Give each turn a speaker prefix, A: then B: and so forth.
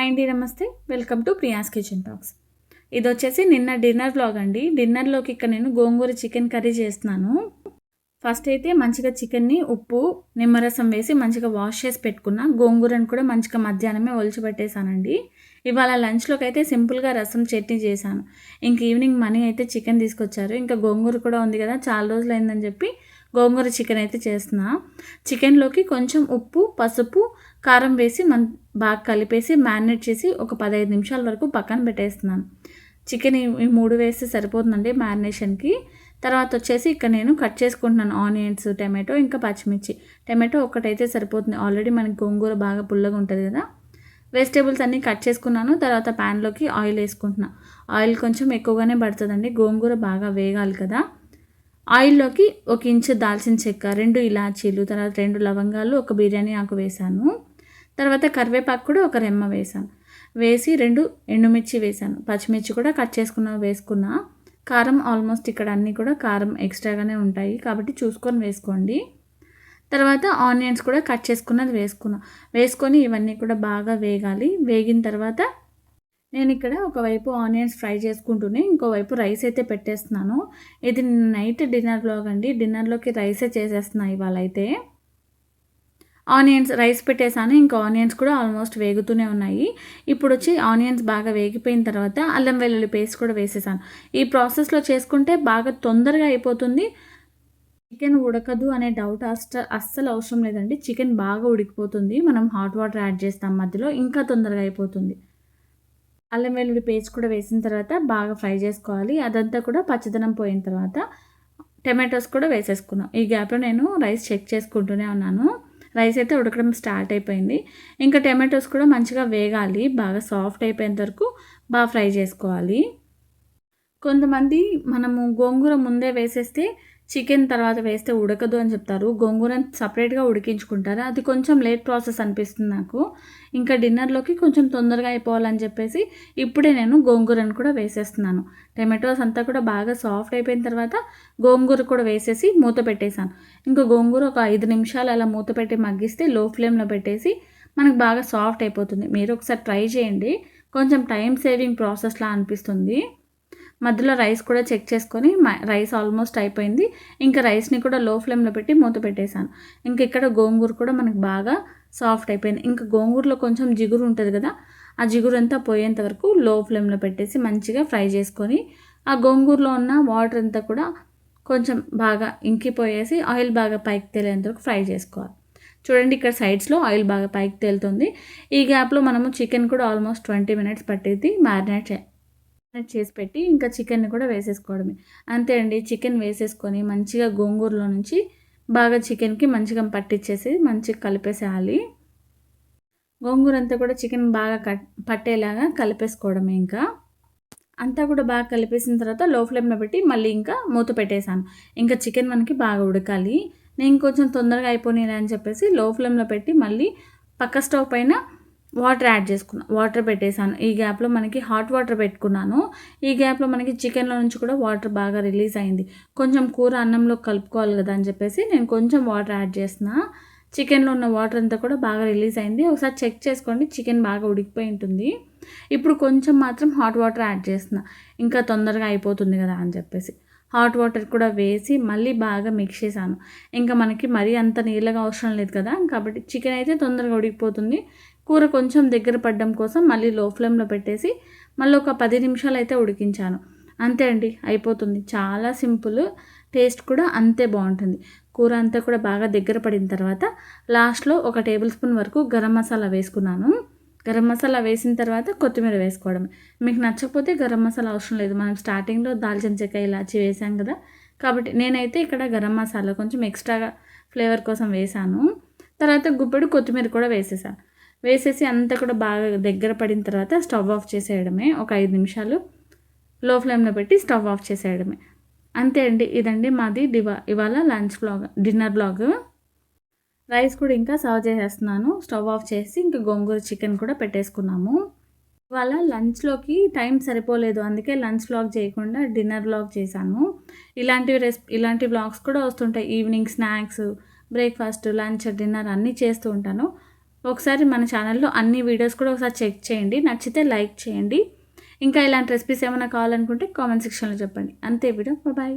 A: Hi అండి నమస్తే. Welcome to Priya's kitchen talks ఇది వచ్చేసి నిన్న డిన్నర్ బ్లాగ్ అండి. డిన్నర్లోకి ఇక్కడ నేను గోంగూర చికెన్ కర్రీ చేస్తున్నాను. ఫస్ట్ అయితే మంచిగా చికెన్ని ఉప్పు నిమ్మరసం వేసి మంచిగా వాష్ చేసి పెట్టుకున్న. గోంగూరను కూడా మంచిగా మధ్యాహ్నమే ఒలిచి పెట్టేశానండి ఇవాళ లంచ్లోకి అయితే సింపుల్గా రసం చట్నీ చేశాను. ఇంక ఈవినింగ్ మనీ అయితే చికెన్ తీసుకొచ్చారు. ఇంకా గోంగూర కూడా ఉంది కదా చాలా రోజులు అయిందని చెప్పి గోంగూర చికెన్ అయితే చేస్తున్నా. చికెన్లోకి కొంచెం ఉప్పు పసుపు కారం వేసి మన బాగా కలిపేసి మ్యారినేట్ చేసి ఒక పదహైదు నిమిషాల వరకు పక్కన పెట్టేస్తున్నాను. చికెన్ ఈ మూడు వేస్తే సరిపోతుందండి మ్యారినేషన్కి తర్వాత వచ్చేసి ఇక్కడ నేను కట్ చేసుకుంటున్నాను ఆనియన్స్ టమాటో ఇంకా పచ్చిమిర్చి. టమాటో ఒక్కటైతే సరిపోతుంది. ఆల్రెడీ మనకి గోంగూర బాగా పుల్లగా ఉంటుంది కదా. వెజిటేబుల్స్ అన్నీ కట్ చేసుకున్నాను. తర్వాత ప్యాన్లోకి ఆయిల్ వేసుకుంటున్నాను ఆయిల్ కొంచెం ఎక్కువగానే పడుతుందండి. గోంగూర బాగా వేగాలి కదా. ఆయిల్లోకి ఒక ఇంచు దాల్చిన చెక్క రెండు ఇలాచీలు తర్వాత రెండు లవంగాలు ఒక బిర్యానీ ఆకు వేశాను. తర్వాత కరివేపాకు కూడా ఒక రెమ్మ వేశాను. వేసి రెండు ఎండుమిర్చి వేశాను. పచ్చిమిర్చి కూడా కట్ చేసుకున్న వేసుకున్నా. కారం ఆల్మోస్ట్ ఇక్కడ అన్నీ కూడా కారం ఎక్స్ట్రాగానే ఉంటాయి. కాబట్టి చూసుకొని వేసుకోండి. తర్వాత ఆనియన్స్ కూడా కట్ చేసుకున్నది వేసుకున్నా. వేసుకొని ఇవన్నీ కూడా బాగా వేగాలి. వేగిన తర్వాత నేను ఇక్కడ ఒకవైపు ఆనియన్స్ ఫ్రై చేసుకుంటూనే ఇంకోవైపు రైస్ అయితే పెట్టేస్తున్నాను. ఇది నైట్ డిన్నర్లో అండి డిన్నర్లోకి రైసే చేసేస్తున్నాయి ఇవాళ అయితే ఆనియన్స్ రైస్ పెట్టేసాను ఇంకా ఆనియన్స్ కూడా ఆల్మోస్ట్ వేగుతూనే ఉన్నాయి. ఇప్పుడు వచ్చి ఆనియన్స్ బాగా వేగిపోయిన తర్వాత అల్లం వెల్లుల్లి పేస్ట్ కూడా వేసేసాను ఈ ప్రాసెస్లో చేసుకుంటే బాగా తొందరగా అయిపోతుంది. చికెన్ ఉడకదు అనే డౌట్ అస్ట అస్సలు అవసరం లేదండి. చికెన్ బాగా ఉడికిపోతుంది. మనం హాట్ వాటర్ యాడ్ చేస్తాం మధ్యలో. ఇంకా తొందరగా అయిపోతుంది. అల్లం వెల్లుల్లి పేస్ట్ కూడా వేసిన తర్వాత బాగా ఫ్రై చేసుకోవాలి. అదంతా కూడా పచ్చదనం పోయిన తర్వాత టమాటోస్ కూడా వేసేసుకున్నాం ఈ గ్యాప్లో నేను రైస్ చెక్ చేసుకుంటూనే ఉన్నాను. రైస్ అయితే ఉడకడం స్టార్ట్ అయిపోయింది. ఇంకా టమాటోస్ కూడా మంచిగా వేగాలి. బాగా సాఫ్ట్ అయిపోయేంత వరకు బాగా ఫ్రై చేసుకోవాలి. కొంతమంది మనము గోంగూర ముందే వేసేస్తే చికెన్ తర్వాత వేస్తే ఉడకదు అని చెప్తారు. గోంగూరని సపరేట్గా ఉడికించుకుంటారు? అది కొంచెం లేట్ ప్రాసెస్ అనిపిస్తుంది నాకు. ఇంకా డిన్నర్లోకి కొంచెం తొందరగా అయిపోవాలని చెప్పేసి ఇప్పుడే నేను గోంగూరను కూడా వేసేస్తున్నాను. టమాటోస్ అంతా కూడా బాగా సాఫ్ట్ అయిపోయిన తర్వాత గోంగూర కూడా వేసేసి మూత పెట్టేశాను. ఇంకా గోంగూర ఒక ఐదు నిమిషాలు అలా మూత పెట్టి మగ్గిస్తే లో ఫ్లేమ్లో పెట్టేసి మనకు బాగా సాఫ్ట్ అయిపోతుంది. మీరు ఒకసారి ట్రై చేయండి. కొంచెం టైం సేవింగ్ ప్రాసెస్లా అనిపిస్తుంది. మధ్యలో రైస్ కూడా చెక్ చేసుకొని రైస్ ఆల్మోస్ట్ అయిపోయింది. ఇంకా రైస్ని కూడా లో ఫ్లేమ్లో పెట్టి మూత పెట్టేశాను. ఇంకా ఇక్కడ గోంగూర కూడా మనకు బాగా సాఫ్ట్ అయిపోయింది. ఇంకా గోంగూరలో కొంచెం జిగురు ఉంటుంది కదా ఆ జిగురు అంతా పోయేంత వరకు లో ఫ్లేమ్లో పెట్టేసి మంచిగా ఫ్రై చేసుకొని ఆ గోంగూరలో ఉన్న వాటర్ అంతా కూడా కొంచెం బాగా ఇంకిపోయేసి ఆయిల్ బాగా పైకి తేలేంత వరకు ఫ్రై చేసుకోవాలి. చూడండి ఇక్కడ సైడ్స్లో ఆయిల్ బాగా పైకి తేలుతుంది. ఈ గ్యాప్లో మనము చికెన్ కూడా ఆల్మోస్ట్ ట్వంటీ మినిట్స్ పట్టేది మ్యారినేట్ చే చేసి పెట్టి ఇంకా చికెన్ని కూడా వేసేసుకోవడమే. అంతే అండి చికెన్ వేసేసుకొని మంచిగా గోంగూరలో నుంచి బాగా చికెన్కి మంచిగా పట్టించేసి మంచిగా కలిపేసేయాలి. గోంగూర అంతా కూడా చికెన్ బాగా కట్ పట్టేలాగా కలిపేసుకోవడమే ఇంకా. అంతా కూడా బాగా కలిపేసిన తర్వాత లో ఫ్లేమ్లో పెట్టి మళ్ళీ ఇంకా మూత పెట్టేశాను. ఇంకా చికెన్ మనకి బాగా ఉడకాలి. నేను కొంచెం తొందరగా అయిపోయినా అని చెప్పేసి లో ఫ్లేమ్లో పెట్టి మళ్ళీ పక్క స్టవ్ పైన వాటర్ యాడ్ చేసుకున్నాను వాటర్ పెట్టేశాను. ఈ గ్యాప్లో మనకి హాట్ వాటర్ పెట్టుకున్నాను. ఈ గ్యాప్లో మనకి చికెన్లో నుంచి కూడా వాటర్ బాగా రిలీజ్ అయింది. కొంచెం కూర అన్నంలో కలుపుకోవాలి కదా అని చెప్పేసి నేను కొంచెం వాటర్ యాడ్ చేసిన చికెన్లో ఉన్న వాటర్ అంతా కూడా బాగా రిలీజ్ అయింది. ఒకసారి చెక్ చేసుకోండి చికెన్ బాగా ఉడికిపోయి ఉంటుంది. ఇప్పుడు కొంచెం మాత్రం హాట్ వాటర్ యాడ్ చేసిన ఇంకా తొందరగా అయిపోతుంది కదా అని చెప్పేసి. హాట్ వాటర్ కూడా వేసి మళ్ళీ బాగా మిక్స్ చేశాను. ఇంకా మనకి మరీ అంత నీళ్ళగా అవసరం లేదు కదా. కాబట్టి చికెన్ అయితే తొందరగా ఉడికిపోతుంది. కూర కొంచెం దగ్గర పడడం కోసం మళ్ళీ లో ఫ్లేమ్లో పెట్టేసి మళ్ళీ ఒక పది నిమిషాలు అయితే ఉడికించాను. అంతే అండి అయిపోతుంది. చాలా సింపుల్ టేస్ట్ కూడా అంతే బాగుంటుంది. కూర అంతా కూడా బాగా దగ్గర పడిన తర్వాత లాస్ట్లో ఒక టేబుల్ స్పూన్ వరకు గరం మసాలా వేసుకున్నాను. గరం మసాలా వేసిన తర్వాత కొత్తిమీర వేసుకోవడం మీకు నచ్చకపోతే గరం మసాలా అవసరం లేదు. మనం స్టార్టింగ్లో దాల్చిన చెక్క ఇలాచి వేసాం కదా. కాబట్టి నేనైతే ఇక్కడ గరం మసాలా కొంచెం ఎక్స్ట్రాగా ఫ్లేవర్ కోసం వేసాను. తర్వాత గుప్పెడు కొత్తిమీర కూడా వేసేసాను వేసేసి అంతా కూడా బాగా దగ్గర పడిన తర్వాత స్టవ్ ఆఫ్ చేసేయడమే ఒక ఐదు నిమిషాలు. లో ఫ్లేమ్లో పెట్టి స్టవ్ ఆఫ్ చేసేయడమే. అంతే అండి ఇదండి మాది దివా ఇవాళ lunch blog dinner blog. Rice కూడా ఇంకా సర్వ్ చేసేస్తున్నాను. స్టవ్ ఆఫ్ చేసి ఇంకా గోంగూర చికెన్ కూడా పెట్టేసుకున్నాము. ఇవాళ లంచ్లోకి టైం సరిపోలేదు అందుకే లంచ్ బ్లాగ్ చేయకుండా డిన్నర్ బ్లాగ్ చేశాను. ఇలాంటి రెస్ ఇలాంటి బ్లాగ్స్ కూడా వస్తుంటాయి. Evening snacks breakfast lunch dinner అన్నీ చేస్తూ ఉంటాను. ఒకసారి మన ఛానల్లో అన్ని వీడియోస్ కూడా ఒకసారి చెక్ చేయండి. నచ్చితే లైక్ చేయండి. ఇంకా ఇలాంటి రెసిపీస్ ఏమైనా కావాలనుకుంటే కామెంట్ సెక్షన్లో చెప్పండి. అంతే వీడియో. బాయ్